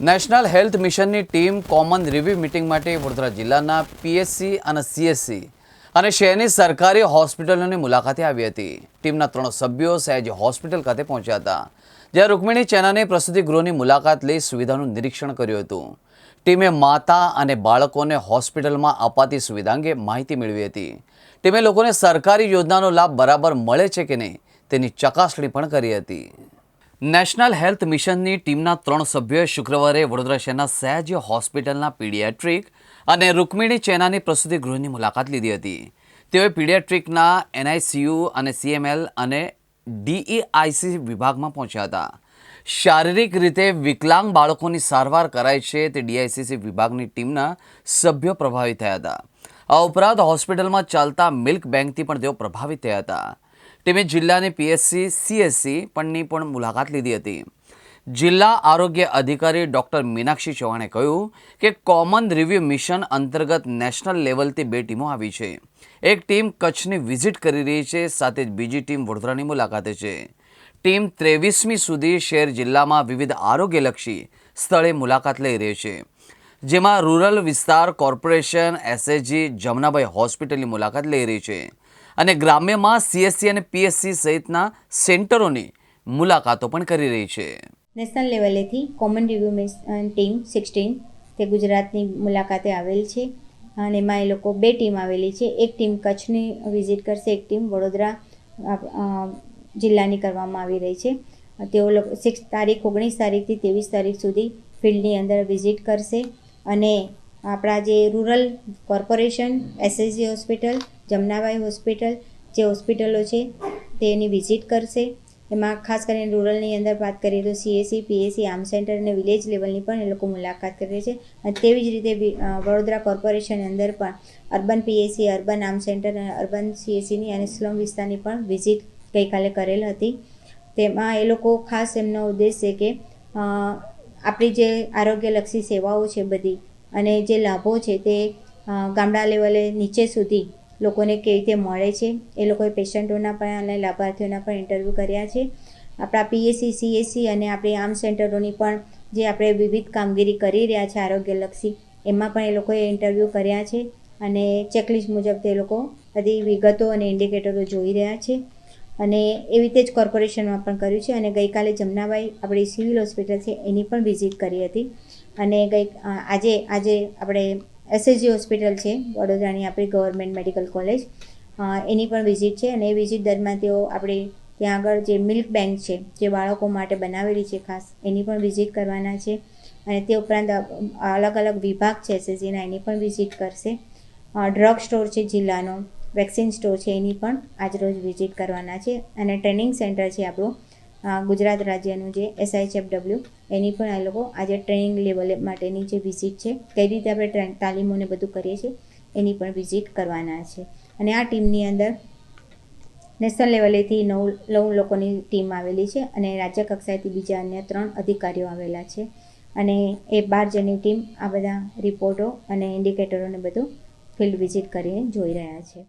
National health મિશનની team common review meeting માટે વડોદરા જિલ્લાના પીએચસી અને સીએચસી અને શહેરની સરકારી હોસ્પિટલોની મુલાકાતે આવી હતી. ટીમના ત્રણ સભ્યો સહેજ હોસ્પિટલ ખાતે પહોંચ્યા હતા. જ્યાં રૂકમિણી ચેનાની પ્રસૂતિ ગૃહની મુલાકાત લઈ સુવિધાનું નિરીક્ષણ કર્યું હતું. ટીમે માતા અને બાળકોને હોસ્પિટલમાં અપાતી સુવિધા અંગે માહિતી મેળવી હતી. ટીમે લોકોને સરકારી યોજનાનો લાભ બરાબર મળે છે કે નહીં તેની ચકાસણી પણ કરી હતી. નેશનલ હેલ્થ મિશનની ટીમના ત્રણ સભ્યોએ શુક્રવારે વડોદરા શહેરના સહેજ હોસ્પિટલના પીડિયાટ્રિક અને રૂકમિણી ચેનાની પ્રસૂતિ ગૃહની મુલાકાત લીધી હતી. તેઓએ પીડિયાટ્રિકના એનઆઈસીયુ અને સીએમએલ અને ડીઈઆઈસી વિભાગમાં પહોંચ્યા હતા. શારીરિક રીતે વિકલાંગ બાળકોની સારવાર કરાય છે તે ડીઆઈસીસી વિભાગની ટીમના સભ્યો પ્રભાવિત થયા હતા. આ ઉપરાંત હોસ્પિટલમાં ચાલતા મિલ્ક બેંકથી પણ તેઓ પ્રભાવિત થયા હતા. ટીમે જિલ્લાની પીએસસી સીએસસી પણની પણ મુલાકાત લીધી હતી. જિલ્લા આરોગ્ય અધિકારી ડૉક્ટર મીનાક્ષી ચૌહાણે કહ્યું કે કોમન રિવ્યૂ મિશન અંતર્ગત નેશનલ લેવલથી બે ટીમો આવી છે. એક ટીમ કચ્છની વિઝિટ કરી રહી છે, સાથે જ બીજી ટીમ વડોદરાની મુલાકાતે છે. ટીમ ત્રેવીસમી સુધી શહેર જિલ્લામાં વિવિધ આરોગ્યલક્ષી સ્થળે મુલાકાત લઈ રહી છે. જેમાં રૂરલ વિસ્તાર કોર્પોરેશન એસએચજી જમનાભાઈ હોસ્પિટલની મુલાકાત લઈ રહી છે. અને ગ્રામ્યમાં સીએસસી અને પીએસસી સહિતના સેન્ટરોની મુલાકાતો પણ કરી રહી છે. National લેવલેથી common review mission team sixteen તે ગુજરાતની મુલાકાતે આવેલ છે. અને એમાં એ લોકો બે ટીમ આવેલી છે. એક ટીમ કચ્છની વિઝિટ કરશે, એક ટીમ વડોદરા જિલ્લાની કરવામાં આવી રહી છે. તેઓ લોકો સિક્સ તારીખ ઓગણીસ તારીખથી ત્રેવીસ તારીખ સુધી ફિલ્ડની અંદર વિઝિટ કરશે. અને આપણા જે rural corporation SSG hospital, Jamnabai hospital જે હોસ્પિટલો છે, તેની વિઝિટ કરશે. એમાં ખાસ કરીને રૂરલની અંદર વાત કરીએ તો સીએસસી પીએસસી આર્મ સેન્ટર અને વિલેજ લેવલની પણ એ લોકો મુલાકાત કરે છે. અને તેવી જ રીતે વડોદરા કોર્પોરેશનની અંદર પણ urban PSC urban arm center અને અર્બન સીએસસીની અને સ્લમ વિસ્તારની પણ વિઝિટ ગઈકાલે કરેલ હતી. તેમાં એ લોકો ખાસ એમનો ઉદ્દેશ છે કે આપણી જે આરોગ્યલક્ષી સેવાઓ છે બધી અને જે લાભો છે તે ગામડા લેવલે નીચે સુધી લોકોને કેવી રીતે મળે છે, એ લોકોએ પેશન્ટોના પણ અને લાભાર્થીઓના પણ ઇન્ટરવ્યૂ કર્યા છે. આપણા પીએસસી સીએસસી અને આપણી આર્મ સેન્ટરોની પણ જે આપણે વિવિધ કામગીરી કરી રહ્યા છે આરોગ્યલક્ષી, એમાં પણ એ લોકોએ ઇન્ટરવ્યૂ કર્યા છે અને ચેકલિસ્ટ મુજબ તે લોકો બધી વિગતો અને ઇન્ડિકેટરો જોઈ રહ્યા છે. અને એવી રીતે જ કોર્પોરેશનમાં પણ કર્યું છે અને ગઈકાલે જમનાબાઈ આપણી સિવિલ હોસ્પિટલ છે, એની પણ વિઝિટ કરી હતી. અને ગઈ આજે આજે આપણે એસએસજી હોસ્પિટલ છે, વડોદરાની આપણી ગવર્મેન્ટ મેડિકલ કોલેજ. એની પણ વિઝિટ છે અને એ વિઝિટ દરમિયાન તેઓ આપણે ત્યાં આગળ જે મિલ્ક બેંક છે, જે બાળકો માટે બનાવેલી છે ખાસ, એની પણ વિઝિટ કરવાના છે. અને તે ઉપરાંત અલગ અલગ વિભાગ છે એસએસજીના એની પણ વિઝિટ કરશે. ડ્રગ સ્ટોર છે જિલ્લાનો. વેક્સિન સ્ટોર છે એની પણ આજરોજ વિઝિટ કરવાના છે. અને ટ્રેનિંગ સેન્ટર છે આપણું ગુજરાત રાજ્યનું જે એસઆઈચએફડબલ્યુ એની પણ આ લોકો આજે ટ્રેનિંગ લેવલ માટેની જે વિઝિટ છે, કઈ રીતે આપણે તાલીમોને બધું કરીએ છીએ, એની પણ વિઝિટ કરવાના છે. અને આ ટીમની અંદર નેશનલ લેવલેથી નવ નવ લોકોની ટીમ આવેલી છે અને રાજ્ય કક્ષાએથી બીજા અન્ય ત્રણ અધિકારીઓ આવેલા છે. અને એ બાર જણની ટીમ આ બધા રિપોર્ટો અને ઇન્ડિકેટરોને બધું ફિલ્ડ વિઝિટ કરીને જોઈ રહ્યા છે.